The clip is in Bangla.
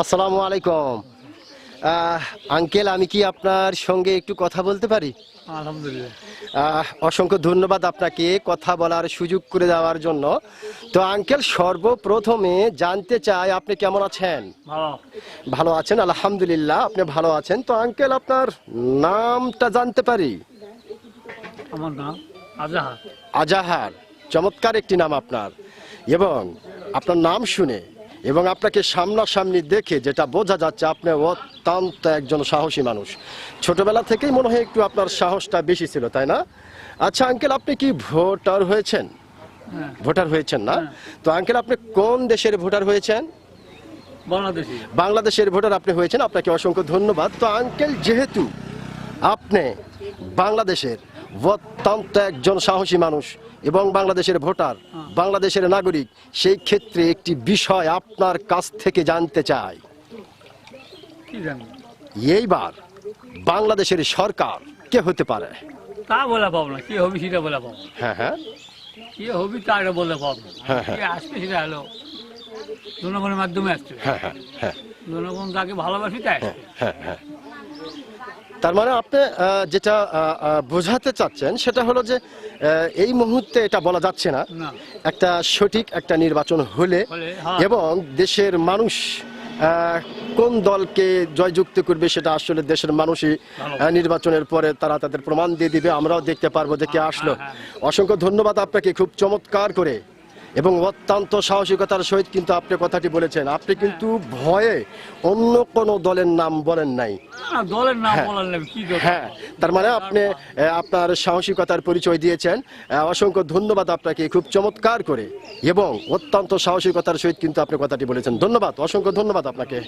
আসসালামু আলাইকুম। আঙ্কেল আমি কি আপনার সঙ্গে একটু কথা বলতে পারি? আলহামদুলিল্লাহ। অসংখ্য ধন্যবাদ আপনাকে কথা বলার সুযোগ করে দেওয়ার জন্য। তো আঙ্কেল সর্বপ্রথমে জানতে চাই আপনি কেমন আছেন? ভালো। ভালো আছেন আলহামদুলিল্লাহ আপনি ভালো আছেন। তো আঙ্কেল আপনার নামটা জানতে পারি? আমার নাম আজাহার। আজাহার চমৎকার একটি নাম আপনার। এবং আপনার নাম শুনে এবং আপনাকে সামনাসামনি দেখে যেটা বোঝা যাচ্ছে আপনি অত্যন্ত একজন সাহসী মানুষ। ছোটবেলা থেকেই মনে হয় একটু আপনার সাহসটা বেশি ছিল তাই না? আচ্ছা আঙ্কেল আপনি কি ভোটার হয়েছেন? হ্যাঁ। ভোটার হয়েছেন না? হ্যাঁ। তো আঙ্কেল আপনি কোন দেশের ভোটার হয়েছেন? বাংলাদেশের ভোটার আপনি হয়েছেন আপনাকে অসংখ্য ধন্যবাদ। তো আঙ্কেল যেহেতু আপনি বাংলাদেশের অত্যন্ত একজন সাহসী মানুষ এবং বাংলাদেশের ভোটার বাংলাদেশের নাগরিক সেই ক্ষেত্রে একটি বিষয় আপনার কাছ থেকে জানতে চাই। এইবার বাংলাদেশের সরকার কে হতে পারে? তা বলে পাবো না কি হবি সেটা বলে পাবো হ্যাঁ হ্যাঁ। কি হবি তা এটা বলে পাবো। হ্যাঁ, হ্যাঁ। কি আসবে সেটা হলো জনগণের মাধ্যমে আসছে হ্যাঁ হ্যাঁ হ্যাঁ। জনগণ যাকে ভালোবাসি তাই হ্যাঁ হ্যাঁ। তার মানে আপনি যেটা বোঝাতে চাচ্ছেন সেটা হলো যে এই মুহূর্তে এটা বলা যাচ্ছে না। একটা সঠিক একটা নির্বাচন হলে হ্যাঁ। এবং দেশের মানুষ কোন দলকে জয়যুক্ত করবে সেটা আসলে দেশের মানুষই নির্বাচনের পরে তারা তাদের প্রমাণ দিয়ে দিবে। আমরাও দেখতে পারব যে কে আসলো। হ্যাঁ, অসংখ্য ধন্যবাদ আপনাকে। খুব চমৎকার করে। এবং অত্যন্ত সাহসিকতার সহিত কিন্তু আপনি কথাটি বলেছেন। আপনি কিন্তু ভয়ে অন্য কোন দলের নাম বলেন নাই। দলের নাম হ্যাঁ। কি হ্যাঁ তার মানে আপনি আপনার সাহসিকতার পরিচয় দিয়েছেন। অসংখ্য ধন্যবাদ আপনাকে খুব চমৎকার করে। এবং অত্যন্ত সাহসিকতার সহিত কিন্তু আপনি কথাটি বলেছেন। ধন্যবাদ অসংখ্য ধন্যবাদ আপনাকে।